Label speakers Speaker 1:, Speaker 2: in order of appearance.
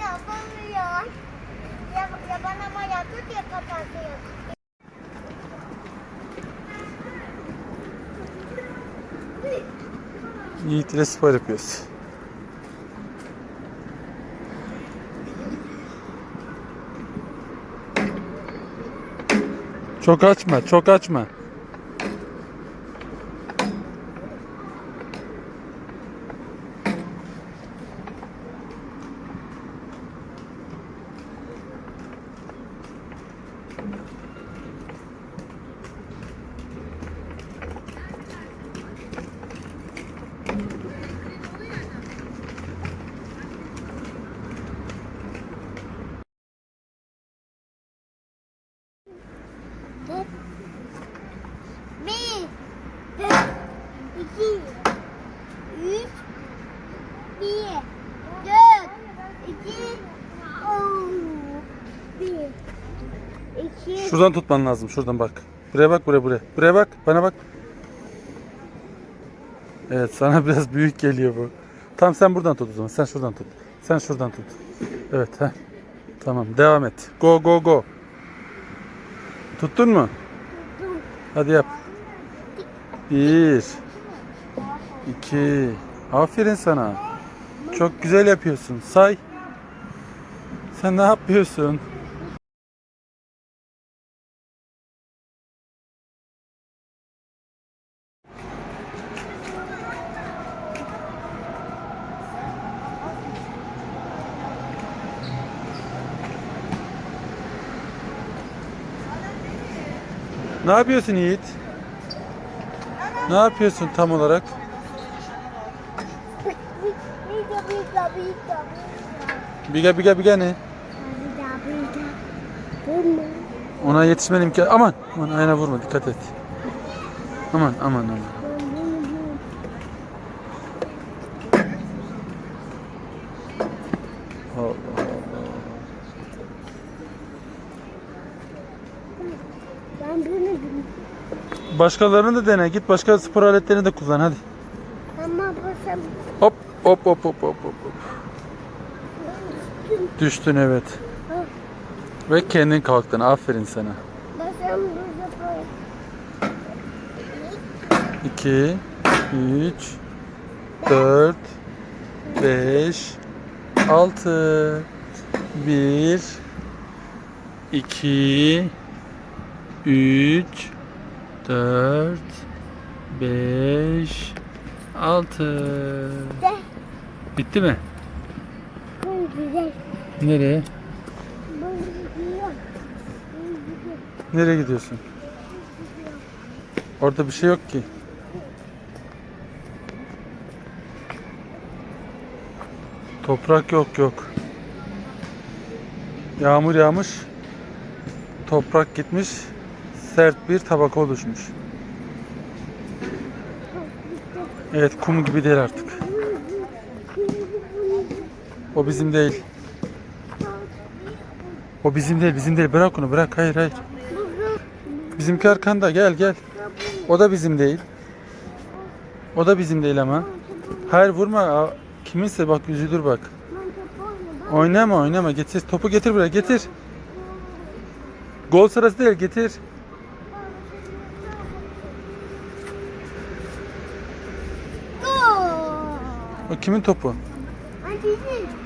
Speaker 1: yapamıyor. Ya, ya bana ama yaptık ya kapatıyor.
Speaker 2: Yiğit ile spor yapıyoruz. Çok açma, çok açma.
Speaker 1: Bir, dört, iki, üç, bir, dört, iki, on, bir, iki,
Speaker 2: Şuradan tutman lazım, şuradan bak. Buraya bak, buraya, buraya. Buraya bak, bana bak. Evet, sana biraz büyük geliyor bu. Tamam sen buradan tut o zaman. Sen şuradan tut. Sen şuradan tut. Evet, ha. Tamam, devam et. Go, go, go. Tuttun mu? Hadi yap. Bir. iki. Aferin sana. Çok güzel yapıyorsun. Say. Sen ne yapıyorsun? Ne yapıyorsun Yiğit? Ne yapıyorsun tam olarak?
Speaker 1: biga, biga, biga,
Speaker 2: Biga biga biga ne?
Speaker 1: biga, biga, biga.
Speaker 2: Ona yetişmen imkanı. Aman! Aman ayağına vurma dikkat et. Aman aman aman. Allah Başkalarını da dene. Git başka spor aletlerini de kullan hadi.
Speaker 1: Ama bu sen
Speaker 2: Hop hop hop hop hop hop. Düştün evet. Ve kendin kalktın. Aferin sana.
Speaker 1: Sen burada koy.
Speaker 2: 2 3 4 5 6 1 2 3 4 5 6
Speaker 1: De.
Speaker 2: Bitti mi? Nereye? Nereye gidiyorsun? Orada bir şey yok ki. Toprak yok yok. Yağmur yağmış. Toprak gitmiş. Sert bir tabaka oluşmuş. Evet kum gibi değil artık. O bizim değil. O bizim değil, bizim değil. Bırak onu, bırak. Hayır, hayır. Bizimki arkanda. Gel, gel. O da bizim değil. O da bizim değil ama. Hayır vurma. Kiminse bak üzülür bak. Oynama, oynama. Getir. Topu getir buraya. Getir. Gol sırası değil. Getir.
Speaker 1: Gol.
Speaker 2: O kimin topu?
Speaker 1: Bizim.